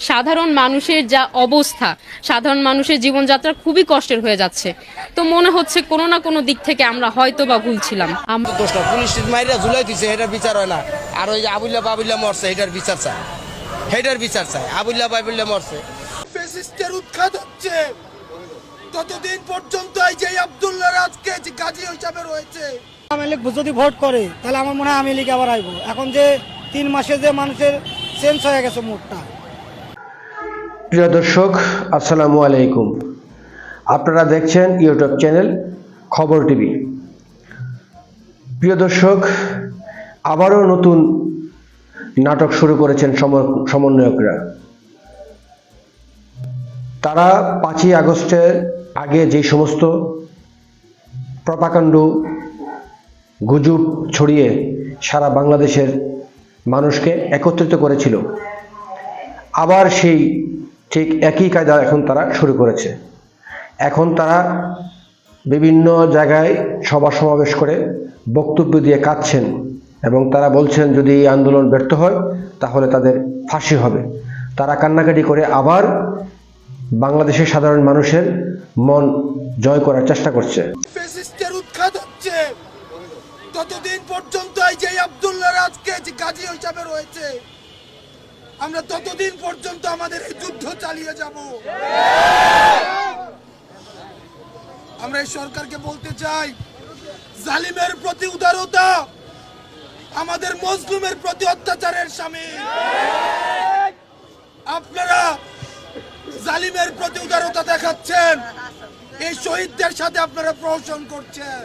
সাধারণ মানুষের যা অবস্থা সাধারণ মানুষের জীবনযাত্রা খুবই কষ্টের হয়ে যাচ্ছে। তো মনে হচ্ছে কোনো না কোনো দিক থেকে আমরা হয়তো বা ভুলছিলাম আম- দোষটা পুলিশ মাইরা ঝুলাই দিছে এটার বিচার হয় না। আর ওই যে আবুল্লা বাবুল্লা মরছে এটার বিচার চায়। হেটার বিচার চায় আবুল্লা বাবুল্লা মরছে। ফেসিস্টের উৎখাত হচ্ছে। ততদিন পর্যন্ত এই যে আব্দুল্লাহ রাজকে যে গাজী হিসাবে রয়েছে। আওয়ামী লীগ যদি ভোট করে তাহলে আমার মনে হয় আওয়ামী লীগ আবার আইব। এখন যে তিন মাসে যে মানুষের চেঞ্জ হয়ে গেছে মুডটা। প্রিয় দর্শক, আসসালামু আলাইকুম। আপনারা দেখছেন ইউটিউব চ্যানেল খবর টিভি। প্রিয় দর্শক, আবারও নতুন নাটক শুরু করেছেন সম- সমন্বয়করা। তারা পাঁচই আগস্টের আগে যে সমস্ত প্রপাকাণ্ড, গুজব ছড়িয়ে সারা বাংলাদেশের মানুষকে একত্রিত করেছিল, আবার সেই ঠিক একই কায়দা এখন তারা শুরু করেছে। এখন তারা বিভিন্ন জায়গায় সভা সমাবেশ করে বক্তব্য দিয়ে কাঁদছেন এবং তারা বলছেন, যদি এই আন্দোলন ব্যর্থ হয়, তাহলে তাদের ফাঁসি হবে। তারা কান্নাকাটি করে আবার বাংলাদেশের সাধারণ মানুষের মন জয় করার চেষ্টা করছে। ততদিন পর্যন্ত এই যে গাজী হিসাবে রয়েছে আমরা ততদিন পর্যন্ত আমাদের এই যুদ্ধ চালিয়ে যাব। আমরা এই সরকারকে বলতে চাই, জালিমের প্রতি উদারতা, আমাদের মজলুমের প্রতি অত্যাচারের সামিল আপনারা জালিমের প্রতি উদারতা দেখাচ্ছেন, এই শহীদদের সাথে আপনারা প্রহসন করছেন।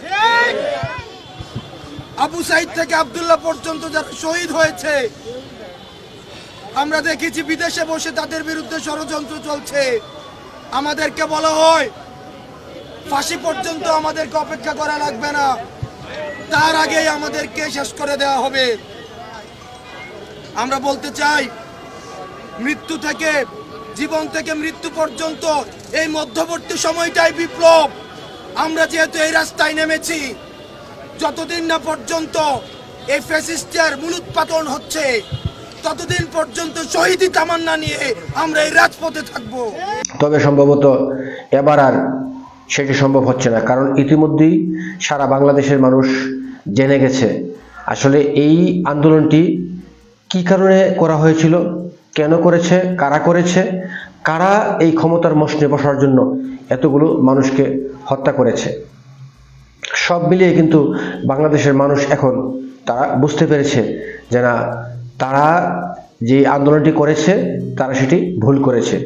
আবু সাইদ থেকে আব্দুল্লাহ পর্যন্ত যারা শহীদ হয়েছে আমরা দেখেছি বিদেশে বসে তাদের বিরুদ্ধে ষড়যন্ত্র চলছে। আমাদেরকে বলা হয়, ফাঁসি পর্যন্ত আমাদেরকে অপেক্ষা করা লাগবে না। তার আগেই আমাদেরকে শেষ করে দেওয়া হবে। আমরা বলতে চাই, মৃত্যু থেকে, জীবন থেকে মৃত্যু পর্যন্ত এই মধ্যবর্তী সময়টাই বিপ্লব। আমরা যেহেতু এই রাস্তায় নেমেছি, যতদিন না পর্যন্ত এই ফ্যাসিস্টের মূলোৎপাতন হচ্ছে ততদিন পর্যন্ত শহীদি তামান্না নিয়ে আমরা এই রাজপথে থাকব। তবে সম্ভবত এবার আর সেটি সম্ভব হচ্ছে না, কারণ ইতিমধ্যেই সারা বাংলাদেশের মানুষ জেনে গেছে আসলে এই আন্দোলনটি কি কারণে করা হয়েছিল, কেন করেছে, কারা করেছে, কারা এই ক্ষমতার মশনে বসার জন্য এতগুলো মানুষকে হত্যা করেছে। সব মিলিয়ে কিন্তু বাংলাদেশের মানুষ এখন তারা বুঝতে পেরেছে যে না তারা যে আন্দোলনটি করেছে, তারা সেটি ভুল করেছে।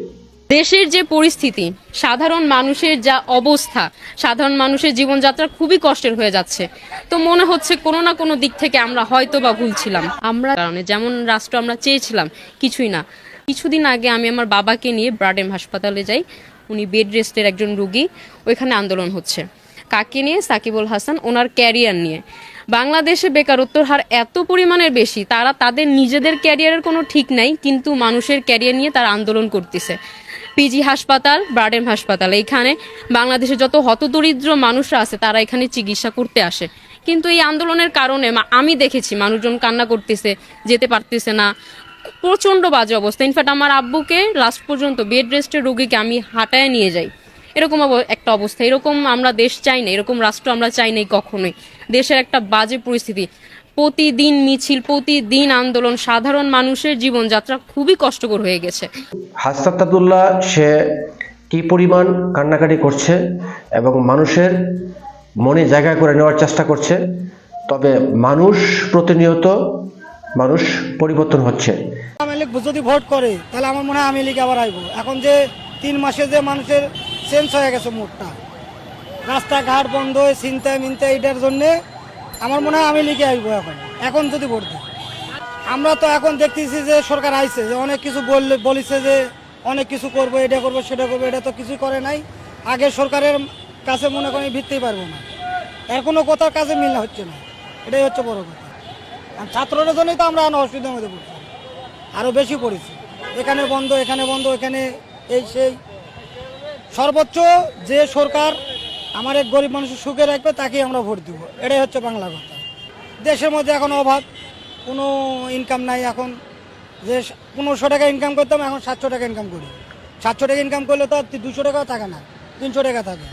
দেশের যে পরিস্থিতি, সাধারণ মানুষের যা অবস্থা, সাধারণ মানুষের জীবনযাত্রা খুবই কষ্টের হয়ে যাচ্ছে। তো মনে হচ্ছে কোনো না কোনো দিক থেকে আমরা হয়তো বা ভুলছিলাম। আমরা কারণে যেমন রাষ্ট্র আমরা চেয়েছিলাম, কিছুই না। কিছুদিন আগে আমি আমার বাবাকে নিয়ে ব্রাডেম হাসপাতালে যাই। উনি বেড রেস্টের একজন রুগী, ওইখানে আন্দোলন হচ্ছে। কাকে নিয়ে? সাকিবুল হাসান, ওনার ক্যারিয়ার নিয়ে। বাংলাদেশে বেকারত্বর হার এত পরিমাণের বেশি, তারা তাদের নিজেদের ক্যারিয়ারের কোনো ঠিক নাই, কিন্তু মানুষের ক্যারিয়ার নিয়ে তারা আন্দোলন করতেছে। পিজি হাসপাতাল, ব্রাডেম হাসপাতাল, এইখানে বাংলাদেশে যত হতদরিদ্র মানুষরা আছে, তারা এখানে চিকিৎসা করতে আসে। কিন্তু এই আন্দোলনের কারণে আমি দেখেছি মানুষজন কান্না করতেছে, যেতে পারতেছে না, প্রচণ্ড বাজে অবস্থা। ইনফ্যাক্ট আমার আব্বুকে লাস্ট পর্যন্ত বেড রেস্টের রোগীকে আমি হাঁটায় নিয়ে যাই। এরকম একটা অবস্থা। এরকম আমরা দেশ চাই না, এরকম রাষ্ট্র আমরা চাই নাই কখনোই। দেশের একটা বাজে পরিস্থিতি। প্রতিদিন মিছিল প্রতিদিন আন্দোলন সাধারণ মানুষের জীবনযাত্রা খুবই কষ্টকর হয়ে গেছে। হাসতাতুল্লাহ সে কি পরিমাণ কান্নাকাটি করছে এবং মানুষের মনে জায়গা করে নেওয়ার চেষ্টা করছে তবে মানুষ প্রতিনিয়ত মানুষ পরিবর্তন হচ্ছে। আওয়ামী লীগ যদি ভোট করে তাহলে আমার মনে হয় আওয়ামী লীগ আবার আইব। এখন যে তিন মাসে যে মানুষের চেঞ্জ হয়ে গেছে মুডটা। রাস্তাঘাট বন্ধ হয়ে চিন্তা মিনতা এটার জন্যে আমার মনে হয় আমি লিখে আসব এখন। এখন যদি ভোট আমরা তো এখন দেখতেছি যে সরকার আইছে, যে অনেক কিছু বললে, বলিছে যে অনেক কিছু করব, এটা করব, সেটা করব, এটা তো কিছুই করে নাই। আগে সরকারের কাছে মনে করেন ভিত্তিই পারব না। কোনো কথার কাজে মিল হচ্ছে না। এটাই হচ্ছে বড় কথা। আর ছাত্রদের জন্যই তো আমরা অসুবিধার মধ্যে পড়ছি। আরও বেশি পড়েছি। এখানে বন্ধ এখানে বন্ধ, এখানে এই সেই। সর্বোচ্চ যে সরকার আমার এক গরিব মানুষের সুখে রাখবে তাকেই আমরা ভোট দিব। এটাই হচ্ছে বাংলা কথা। দেশের মধ্যে এখন অভাব কোনো ইনকাম নাই এখন। যে পনেরোশো টাকা ইনকাম করতাম এখন সাতশো টাকা ইনকাম করি। সাতশো টাকা ইনকাম করলে তো আর দুশো টাকাও থাকে না তিনশো টাকা থাকে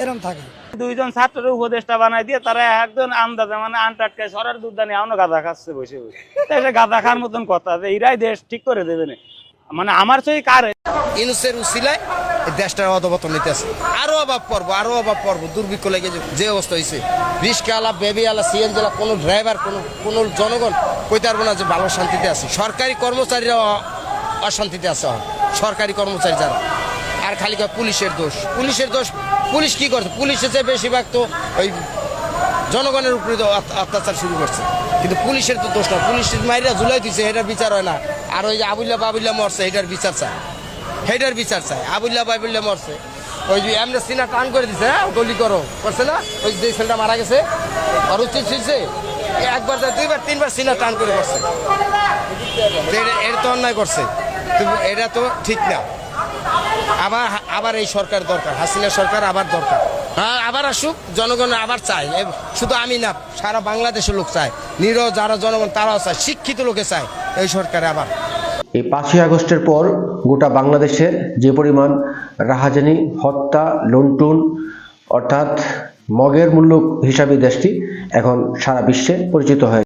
এরকম থাকে। দুইজন ছাত্রের উপদেষ্টা বানাই দিয়ে তারা একজন আন্দাজে মানে আনটাটকে সরের দুধ দানি এখনও গাঁদা খাচ্ছে বসে বসে। এটা গাঁদা খাওয়ার মতন কথা যে এরাই দেশ ঠিক করে দেবে না। মানে আমার সেই কার ইনুসের উসিলায় দেশটার অধপতন নিতেছে আরও অভাব পড়ব আরও অভাব পড়ব দুর্ভিক্ষ লেগে যে- যে অবস্থা হয়েছে রিক্সা আলা বেবি আলা সিএনজি আলা কোনো ড্রাইভার, কোনো কোনো জনগণ কইতে পারব না যে ভালো শান্তিতে আছে। সরকারি কর্মচারীরা অশান্তিতে আছে সরকারি কর্মচারী যারা। আর খালি পুলিশের দোষ। পুলিশের দোষ, পুলিশ কি করছে? পুলিশের চেয়ে বেশিরভাগ তো ওই জনগণের উপরে তো অত্যাচার শুরু করছে। কিন্তু পুলিশের তো দোষ না। পুলিশের মাইরা ঝুলাই দিচ্ছে এটার বিচার হয় না। আর ওই যে আবুল্লা বাবুল্লা মরছে এটার বিচার চায়। হেটার বিচার চায় আবুল্লা বাবুল্লা মরছে। ওই যে এমনি সিনা টান করে দিছে হ্যাঁ? গলি করো। করছে না? ওই যে ছেলেটা মারা গেছে। আর উচিত ছিলছে, একবার দুইবার, তিনবার সিনা টান করে করছে। এটা তো অন্যায় করছে। এটা তো ঠিক না। আবার আবার এই সরকার দরকার। হাসিনা সরকার আবার দরকার। হ্যাঁ আবার আসুক, জনগণ আবার চায়। শুধু আমি না, সারা বাংলাদেশের লোক চায়। নিরহ যারা জনগণ, তারাও চায়। শিক্ষিত লোকে চায়। এই সরকারে আবার। এই পাঁচই আগস্টের পর গোটা বাংলাদেশে যে পরিমাণ রাহাজানি, হত্যা লুন্টুন অর্থাৎ মগের মূল্য হিসাবে দেশটি এখন সারা বিশ্বে পরিচিত হয়ে